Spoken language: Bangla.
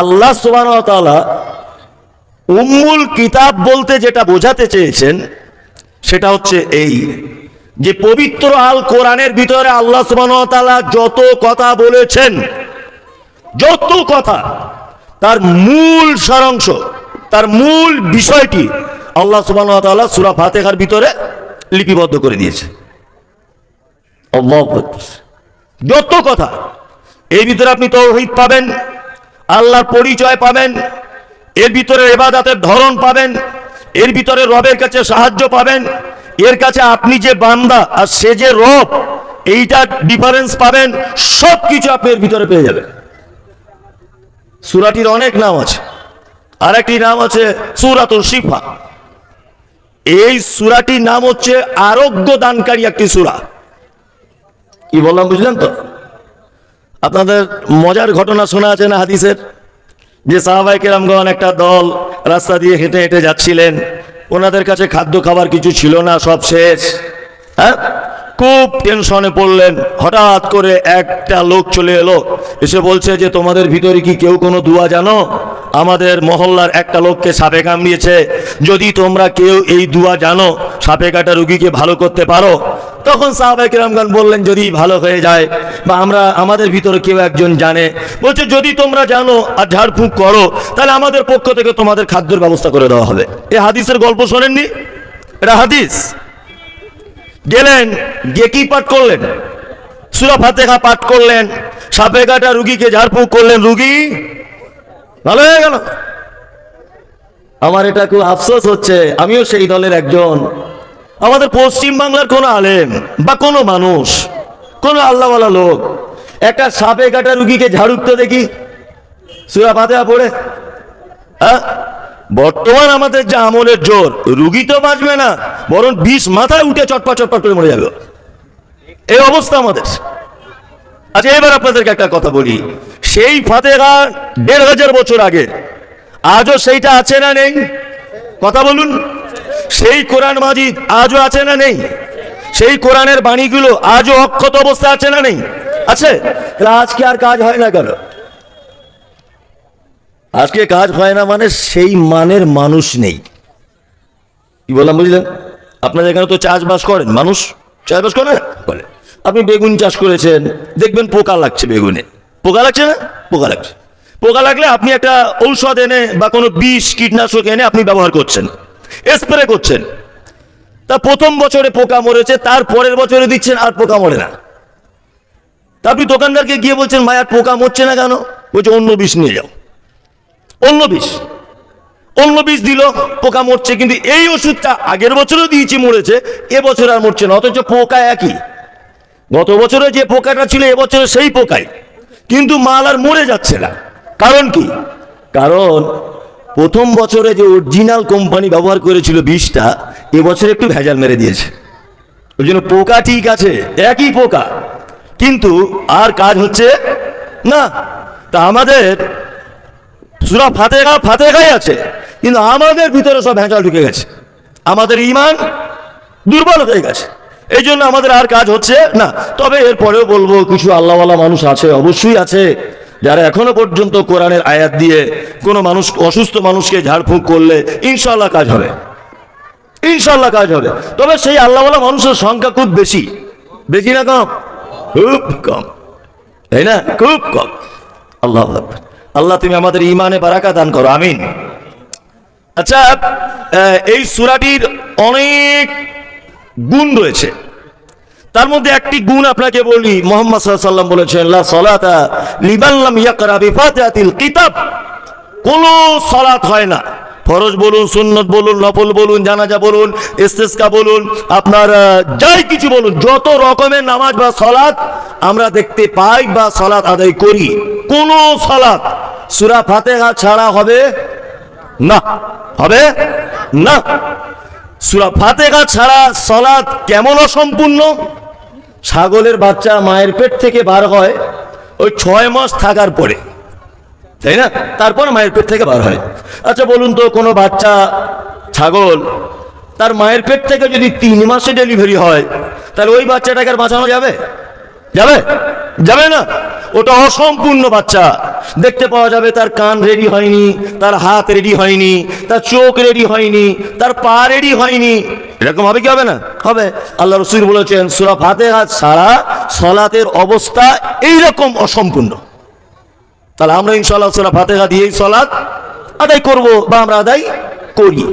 আল্লাহ সুবাহ উম্মুল কিতাব বলতে যেটা বোঝাতে চেয়েছেন, সেটা হচ্ছে এই যে পবিত্র আল কোরআনের ভিতরে আল্লাহ সুবাহ যত কথা বলেছেন, যত কথা, তার মূল সারাংশ, তার মূল বিষয়টি আল্লাহ সুবাহ সুরা ফাতেহার ভিতরে লিপিবদ্ধ করে দিয়েছে। যত কথা এই ভিতরে আপনি তৌহিদ পাবেন আল্লাহর পরিচয় পাবেন, এর ভিতরে এবাদাতের ধরন পাবেন, এর ভিতরে রবের কাছে সাহায্য পাবেন, এর কাছে আপনি যে বান্দা আর সে যে রব, এইটা ডিফারেন্স পাবেন সব কিছু আপনি এর ভিতরে পেয়ে যাবেন। সুরাটির অনেক নাম আছে। আর একটি নাম আছে সুরাতুল শিফা। এই সুরাটির নাম হচ্ছে আরোগ্য দানকারী একটি সুরা। কি বললাম, বুঝলেন তো? আপনাদের মজার ঘটনা শোনা আছে না হাদিসের? যে সাহাবাই কেরামগণ একটা দল রাস্তা দিয়ে হেঁটে হেঁটে যাচ্ছিলেন। ওনাদের কাছে খাদ্য খাবার কিছু ছিল না, সব শেষ। হ্যাঁ? খুব টেনশনে পড়লেন। হঠাৎ করে একটা লোক চলে এলো। এসে বলছে যে, তোমাদের ভিতরে কি কেউ কোনো দুয়া জানো? আমাদের মহল্লার একটা লোককে সাপে কামড়িয়েছে। যদি তোমরা কেউ এই দুয়া জানো সাপে কাটা রুগীকে ভালো করতে পারো? তখন সাহাবাই কিরামগান বললেন, যদি ভালো হয়ে যায় বা আমরা, আমাদের ভিতরে কেউ একজন জানে, বলছে, যদি তোমরা জানো আর ঝাড়ফুঁক করো, তাহলে আমাদের পক্ষ থেকে তোমাদের খাদ্যের ব্যবস্থা করে দেওয়া হবে। এ হাদিসের গল্প শোনেননি? এটা হাদিস। গেলেন, গিয়ে কি পাঠ করলেন? সুরা ফাতেহা পাঠ করলেন, সাপে কাটা রুগীকে ঝাড়ফুঁক করলেন। রুগী, ভালো হয়ে গেল? আমার এটা খুব আফসোস হচ্ছে, আমিও সেই দলের একজন। আমাদের পশ্চিম বাংলার কোনো আলেম বা কোনো মানুষ, কোনো আল্লাহওয়ালা লোক, একটা সাপে কাটা রুগীকে ঝাড়ুকতে দেখি, সুরা ফাতেহা পড়ে। হ্যাঁ? বর্তমান আমাদের যে আমলের জোর, রুগী তো বাঁচবে না, বরং বিষ মাথায় উঠে চটপট চটপট করে মরে যাবে। এই অবস্থা আমাদের। আচ্ছা এবার আপনাদেরকে একটা কথা বলি। সেই ফাতেহা দেড় হাজার বছর আগে, আজও সেইটা আছে না নেই? কথা বলুন। সেই কোরআন মাজিদ আজও আছে না নেই? সেই কোরআনের বাণীগুলো আজও অক্ষত অবস্থা আছে না নেই? আছে? আজকে আর কাজ হয় না কেন? আজকে কাজ হয় না মানে সেই মানের মানুষ নেই। কি বললাম, বুঝলেন? আপনাদের এখানে তো চাষবাস করেন। মানুষ চাষবাস করে? করে। আপনি বেগুন চাষ করেছেন, দেখবেন পোকা লাগছে বেগুনে। পোকা লাগছে না? পোকা লাগছে। পোকা লাগলে আপনি একটা ঔষধ এনে বা কোনো বিষ কীটনাশক এনে আপনি ব্যবহার করছেন। স্প্রে করছেন। তা প্রথম বছরে পোকা মরেছে, তার পরের বছরে দিচ্ছেন, আর পোকা মরে না। তা আপনি দোকানদারকে গিয়ে বলছেন, ভাই, আর পোকা মরছে না কেন? বলছে, অন্য বিষ নিয়ে যাও। অন্য বিষ। অন্য বিষ দিল, পোকা মরছে, কিন্তু এই ওষুধটা আগের বছরও দিয়েছি, মরেছে এবছর আর মরছে না, অথচ পোকা একই। গত বছরে যে পোকাটা ছিল এবছরে সেই পোকাই। কিন্তু মাল আর মরে যাচ্ছে না। কারণ কি? কারণ প্রথম বছরে যে অরিজিনাল কোম্পানি ব্যবহার করেছিল বিষটা এবছরে একটু ভেজাল মেরে দিয়েছে। ওই জন্য পোকা ঠিক আছে, একই পোকা। কিন্তু আর কাজ হচ্ছে না। তা আমাদের সুরা ফাতেহা ফাতেহাই আছে, কিন্তু আমাদের ভিতরে সব ভেজাল ঢুকে গেছে। আমাদের ইমান দুর্বল হয়ে গেছে। এই জন্য আমাদের আর কাজ হচ্ছে না। তবে এরপরেও বলব, কিছু আল্লাহওয়ালা মানুষ আছে, অবশ্যই আছে। যারা এখনও পর্যন্ত কোরআনের আয়াত দিয়ে কোনো মানুষ, অসুস্থ মানুষকে ঝাড়ফুঁক করলে ইনশাল্লাহ কাজ হবে। ইনশাল্লাহ কাজ হবে। তবে সেই আল্লাহওয়ালা মানুষের সংখ্যা খুব বেশি। বেশি না কম? খুব কম। তাই না? খুব কম। আল্লাহ। আল্লাহ তুমি আমাদের ইমানে বারাকা দান করো, আমিন। আচ্ছা এই সুরাটির অনেক গুণ রয়েছে। তার মধ্যে একটি গুণ আপনাকে বলি, মোহাম্মদ সাল্লাম বলেছেন, লা সালাতা লিমান লাম ইয়াকরা বিফাতিহাতিল কিতাব। কোন সালাত হয় না। ফরজ বলুন, সুন্নত বলুন, নফল বলুন, জানাজা বলুন, ইস্তেসকা বলুন, আপনার যাই কিছু বলুন, যত রকমের নামাজ বা সলাৎ আমরা দেখতে পাই বা সলাৎ আদায় করি, কোন সলাৎ সুরা ফাতিহা ছাড়া হবে না হবে না। সূরা ফাতিহা ছাড়া সলাৎ কেমন অসম্পূর্ণ? ছাগলের বাচ্চা মায়ের পেট থেকে বার হয়, ওই ছয় মাস থাকার পরে। তাই না? তারপর মায়ের পেট থেকে বার হয়। আচ্ছা বলুন তো, কোনো বাচ্চা, ছাগল, তার মায়ের পেট থেকে যদি তিন মাসে ডেলিভারি হয়, তাহলে ওই বাচ্চাটাকে আর বাঁচানো যাবে? যাবে? যাবে না? ওটা অসম্পূর্ণ বাচ্চা। দেখতে পাওয়া যাবে তার কান রেডি হয়নি, তার হাত রেডি হয়নি, তার চোখ রেডি হয়নি, তার পা রেডি হয়নি। এরকম হবে কি হবে না? হবে। আল্লাহ রসুল বলেছেন, সুরা ফাতেহা সারা সলাতের অবস্থা এইরকম অসম্পূর্ণ। তাহলে আমরা ইনশাআল্লাহ সুরা ফাতেহা দিয়েই সলাৎ আদায় করব বা আমরা আদায় করি।